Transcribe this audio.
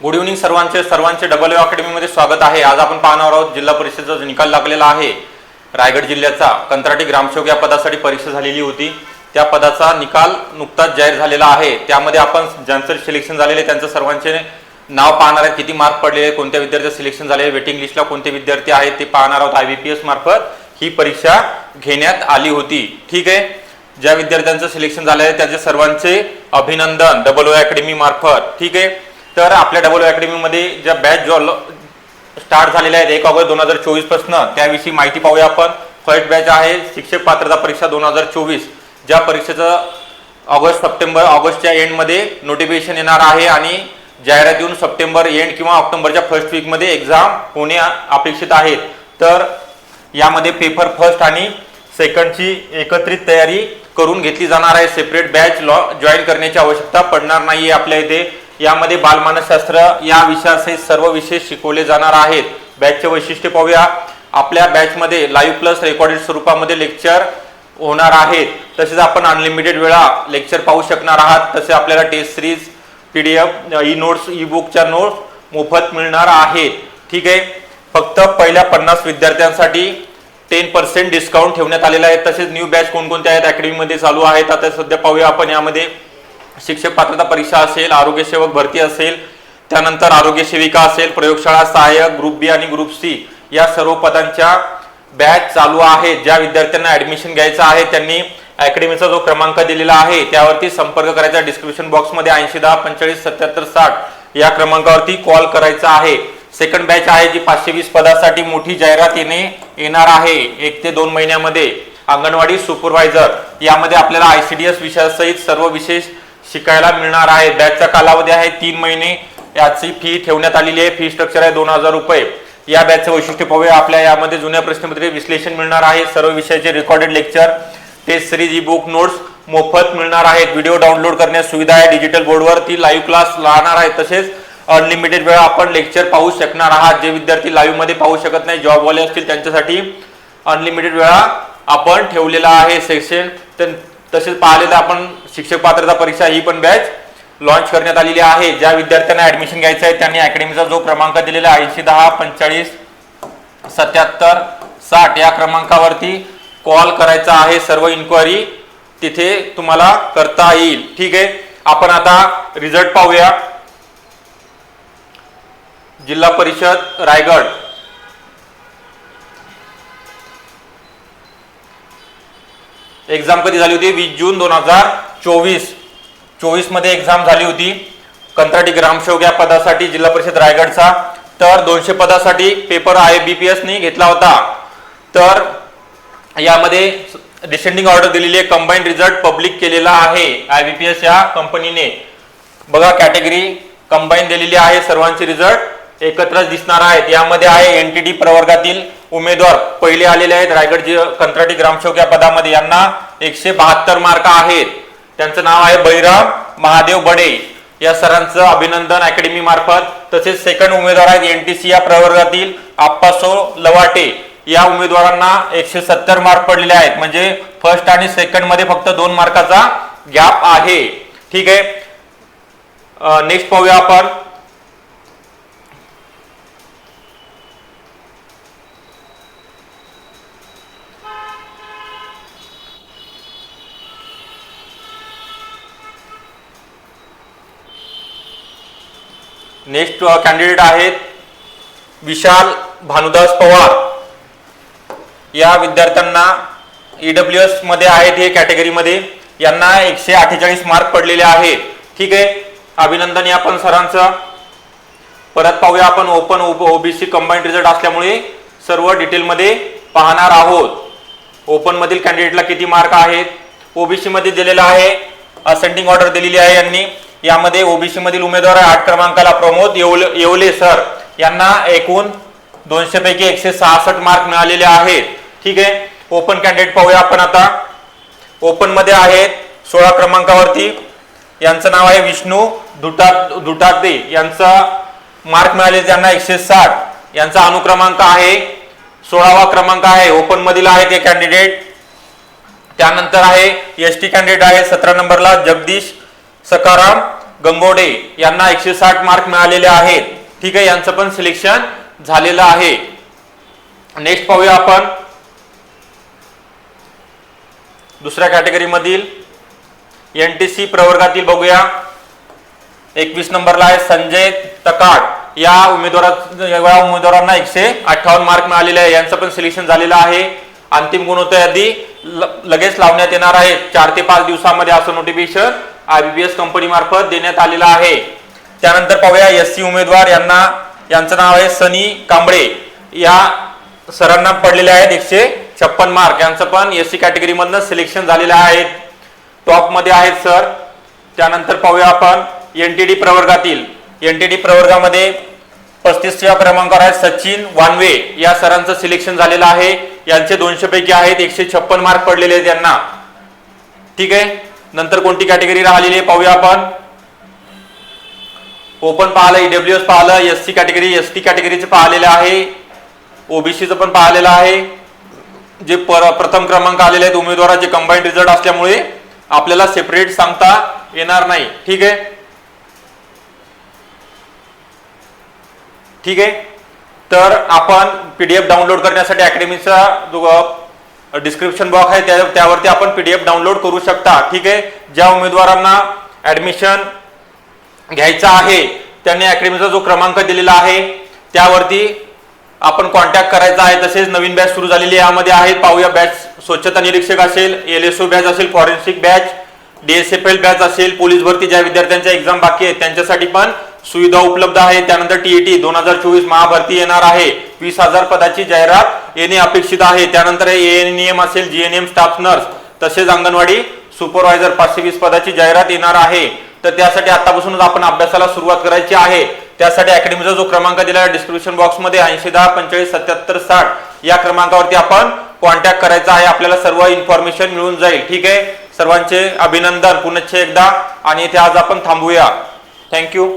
Good evening सर्वांचे. सर्वांचे double अकॅडमीमध्ये स्वागत आहे. आज आपण पाहणार आहोत जिल्हा परिषदेचा निकाल लागलेला आहे रायगड जिल्ह्याचा. कंत्राटी ग्रामसेवक या पदासाठी परीक्षा झालेली होती. त्या पदाचा निकाल नुकताच जाहीर झालेला आहे. त्यामध्ये आपण ज्यांचं सिलेक्शन झालेले त्यांचं सर्वांचे नाव पाहणार आहे किती मार्क पडलेले कोणत्या विद्यार्थी सिलेक्शन झाले वेटिंग लिस्टला कोणते विद्यार्थी आहेत ते पाहणार आहोत. आय बी पी एस मार्फत ही परीक्षा घेण्यात आली होती. ठीक आहे? ज्या विद्यार्थ्यांचं सिलेक्शन झालं आहे त्याचे सर्वांचे अभिनंदन डबल ओ अकॅडमी मार्फत. ठीक आहे? तर आपल्या डबल अकॅडमीमध्ये ज्या बॅच जो स्टार्ट झालेल्या आहेत एक ऑगस्ट दोन हजार चोवीसपासून त्याविषयी माहिती पाहूया आपण. फर्स्ट बॅच आहे शिक्षक पात्रता परीक्षा दोन हजार चोवीस. ज्या परीक्षेचं ऑगस्ट सप्टेंबर ऑगस्टच्या एंडमध्ये नोटिफिकेशन येणार आहे आणि जाहिरात येऊन सप्टेंबर एंड किंवा ऑक्टोबरच्या फर्स्ट वीकमध्ये एक्झाम होणे अपेक्षित आहेत. तर यामध्ये पेपर फर्स्ट आणि सेकंडची एकत्रित तयारी करून घेतली जाणार आहे. सेपरेट बॅच लॉ जॉईन करण्याची आवश्यकता पडणार नाही आपल्या इथे. यामध्ये बालमानसशास्त्र या विषयासहित सर्व विषय शिकवले जाणार आहेत. बॅचचे वैशिष्ट्य पाहूया. आपल्या बॅचमध्ये लाईव्ह प्लस रेकॉर्डेड स्वरूपामध्ये लेक्चर होणार आहेत. तसेच आपण अनलिमिटेड वेळा लेक्चर पाहू शकणार आहात. तसे आपल्याला test series P D F E notes E बुकच्या नोट्स मोफत मिळणार आहेत. ठीक आहे? फक्त पहिल्या पन्नास विद्यार्थ्यांसाठी टेन पर्सेंट डिस्काउंट ठेवण्यात आलेला आहे. तसेच न्यू बॅच कोणकोणत्या आहेत? अकॅडमीमध्ये चालू आहेत. आता सध्या पाहूया आपण यामध्ये. शिक्षक पात्रता परीक्षा असेल आरोग्यसेवक भरती असेल त्यानंतर आरोग्य सेविका असेल प्रयोगशाळा सहाय्यक ग्रुप बी आणि ग्रुप सी या सर्व पदांच्या बॅच चालू आहेत. ज्या विद्यार्थ्यांना ऍडमिशन घ्यायचं आहे त्यांनी अकॅडमीचा जो क्रमांक दिलेला आहे त्यावरती संपर्क करायचा. डिस्क्रिप्शन बॉक्समध्ये ऐंशी दहा पंचेचाळीस सत्याहत्तर साठ या क्रमांकावरती कॉल करायचा आहे. सेकंड बॅच आहे जी पाचशे वीस पदासाठी मोठी जाहिरात येणे येणार आहे. एक ते दोन महिन्यामध्ये. अंगणवाडी सुपरवायझर यामध्ये आपल्याला आयसीडीएस विषयासहित सर्व विशेष शिकायला मिळणार आहे. बॅचचा कालावधी आहे तीन महिने. याची फी ठेवण्यात आलेली आहे. फी स्ट्रक्चर आहे दोन हजार रुपये. या बॅचचं वैशिष्ट्य पाहूया. आपल्या यामध्ये जुन्या प्रश्नपत्रे विश्लेषण मिळणार आहे. सर्व विषयाचे recorded lecture test series E book notes मोफत मिळणार आहेत. व्हिडिओ डाउनलोड करण्यास सुविधा आहे. डिजिटल बोर्डवर ती लाईव्ह क्लास राहणार आहे. तसेच अनलिमिटेड वेळा आपण लेक्चर पाहू शकणार आहात. जे विद्यार्थी लाईव्हमध्ये पाहू शकत नाही जॉबवाले असतील त्यांच्यासाठी अनलिमिटेड वेळा आपण ठेवलेला आहे सेक्शन तसेच पाहिलेलं आपण शिक्षक पात्रता परीक्षा ही पण बॅच लॉन्च करण्यात आलेली आहे. ज्या विद्यार्थ्यांना ऍडमिशन घ्यायचं आहे त्यांनी अकॅडमीचा जो क्रमांक दिलेला आहे ऐंशी दहा पंचेचाळीस सत्याहत्तर साठ या क्रमांकावरती कॉल करायचा आहे. सर्व इन्क्वायरी तिथे तुम्हाला करता येईल. ठीक आहे? आपण आता रिझल्ट पाहूया. जिल्हा परिषद रायगड. एक्झाम कधी झाली होती? वीस जून दोन हजार चोवीस चोवीसमध्ये एक्झाम झाली होती. कंत्राटी ग्रामसेवक या पदासाठी जिल्हा परिषद रायगडचा. तर दोनशे पदासाठी पेपर आय बी पी एसनी घेतला होता. तर यामध्ये डिसेंडिंग ऑर्डर दिलेली आहे. कंबाईंड रिझल्ट पब्लिक केलेला आहे. आय बी पी एस या कंपनीने बघा कॅटेगरी कंबाईन दिलेली आहे. सर्वांचे रिझल्ट एकत्रच दिसणार आहेत. यामध्ये आहे एन टी डी प्रवर्गातील उमेदवार. पहिले आलेले आहेत रायगड जि कंत्राटी ग्रामसेवक या पदामध्ये. यांना एकशे बहात्तर मार्क आहेत. त्यांचं नाव आहे बैराम महादेव बडे. या सरांचं अभिनंदन अकॅडमी मार्फत. तसेच सेकंड उमेदवार आहेत एनटीसी या प्रवर्गातील आप्पासो लवाटे. या उमेदवारांना एकशे सत्तर मार्क पडलेले आहेत. म्हणजे फर्स्ट आणि सेकंडमध्ये फक्त दोन मार्काचा गॅप आहे. ठीक आहे? नेक्स्ट पाहूया आपण. नेक्स्ट कॅन्डिडेट आहेत विशाल भानुदास पवार. या विद्यार्थ्यांना ईडब्ल्यू एसमध्ये आहेत हे कॅटेगरीमध्ये. यांना एकशे अठ्ठेचाळीस मार्क पडलेले आहेत ठीक आहे? अभिनंदन या पण सरांचं. परत पाहूया आपण ओपन ओबीसी कंबाईंड रिझल्ट असल्यामुळे सर्व डिटेलमध्ये पाहणार आहोत. ओपनमधील कॅन्डिडेटला किती मार्क आहेत? ओबीसीमध्ये दिलेला आहे. असेंडिंग ऑर्डर दिलेली आहे यांनी. यामध्ये ओबीसी मधील उमेदवार आठ क्रमांकाला प्रमोद येवले येवले सर. यांना एकूण दोनशे पैकी एकशे सहासष्ट मार्क मिळालेले आहेत. ठीक आहे? ओपन कॅन्डिडेट पाहूया आपण आता. ओपनमध्ये आहेत सोळा क्रमांकावरती. यांचं नाव आहे विष्णू दुटा दुटादे यांचा मार्क मिळाले त्यांना एकशे साठ. यांचा अनुक्रमांक आहे सोळावा क्रमांक आहे. ओपन मधील आहे ते कॅन्डिडेट त्यानंतर आहे एस टी कॅन्डिडेट आहे सतरा नंबरला जगदीश सकाराम गंगोडे यांना एकशे साठ मार्क मिळालेले आहेत. ठीक आहे यांचं पण सिलेक्शन झालेलं आहे. नेक्स्ट पाहूया आपण. दुसऱ्या कॅटेगरीमधील एन टी सी प्रवर्गातील बघूया. एकवीस नंबरला आहे संजय तकाट या उमेदवारा या उमेदवारांना एकशे अठ्ठावन्न मार्क मिळालेले आहे. यांचं पण सिलेक्शन झालेलं आहे. अंतिम गुणवत्ता यादी ल- लगेच लावण्यात येणार आहे. चार ते पाच दिवसामध्ये असं नोटिफिकेशन आयबीबीएस कंपनी मार्फत देण्यात आलेला आहे. त्यानंतर पाहूया एस सी उमेदवार यांना यांचं नाव आहे सनी कांबळे. या सरांना पडलेले आहेत एकशे छप्पन मार्क यांचं पण एस सी कॅटेगरीमधनं सिलेक्शन झालेलं आहे. टॉपमध्ये आहेत सर. त्यानंतर पाहूया आपण एन टी डी प्रवर्गातील. एन टी डी प्रवर्गामध्ये पस्तीसव्या क्रमांकावर आहेत सचिन वानवे. या सरांचं सिलेक्शन झालेलं आहे. यांचे दोनशे पैकी आहेत एकशे छप्पन मार्क पडलेले आहेत यांना. ठीक आहे? नंतर कोणती कॅटेगरी राहिलेली आहे? पाहूया आपण. ओपन पाहिलं ईडब्ल्यू एस पाहिलं S C category S T कॅटेगरीचं पाहिलेलं आहे. ओबीसीचं पण पाहिलेलं आहे. जे पर प्रथम क्रमांक आलेले आहेत उमेदवाराचे कंबाईंड रिझल्ट असल्यामुळे आपल्याला सेपरेट सांगता येणार नाही. ठीक आहे? ठीक आहे? तर आपण पीडीएफ डाउनलोड करण्यासाठी अकॅडमीचा डिस्क्रिप्शन बॉक्स आहे त्या त्यावरती आपण पीडीएफ डाउनलोड करू शकता. ठीक आहे? ज्या उमेदवारांना ॲडमिशन घ्यायचा आहे त्यांनी अकॅडमीचा जो क्रमांक दिलेला आहे त्यावरती आपण कॉन्टॅक्ट करायचा आहे. तसेच नवीन बॅच सुरू झालेली यामध्ये आहेत पाहूया बॅच स्वच्छता निरीक्षक असेल एल एस ओ बॅच असेल forensic batch D S F L batch असेल पोलीस भरती ज्या विद्यार्थ्यांच्या एक्झाम बाकी आहेत त्यांच्यासाठी पण सुविधा उपलब्ध आहे. त्यानंतर टीईटी दोन हजार चोवीस महाभरती येणार आहे. वीस हजार पदाची जाहिरात येणे अपेक्षित आहे. त्यानंतर एएनएम असेल जीएनएम स्टाफ नर्स तसेच अंगणवाडी सुपरवायझर पाचशे वीस पदाची जाहिरात येणार आहे. तर त्यासाठी आतापासूनच आपण अभ्यासाला सुरुवात करायची आहे. त्यासाठी अकॅडमीचा जो क्रमांक दिला आहे डिस्क्रिप्शन बॉक्समध्ये ऐंशी दहा पंचेचाळीस सत्याहत्तर साठ या क्रमांकावरती आपण कॉन्टॅक्ट करायचा आहे. आपल्याला सर्व इन्फॉर्मेशन मिळून जाईल. ठीक आहे? सर्वांचे अभिनंदन. पुनश्च एकदा आणि इथे आज आपण थांबूया. थँक्यू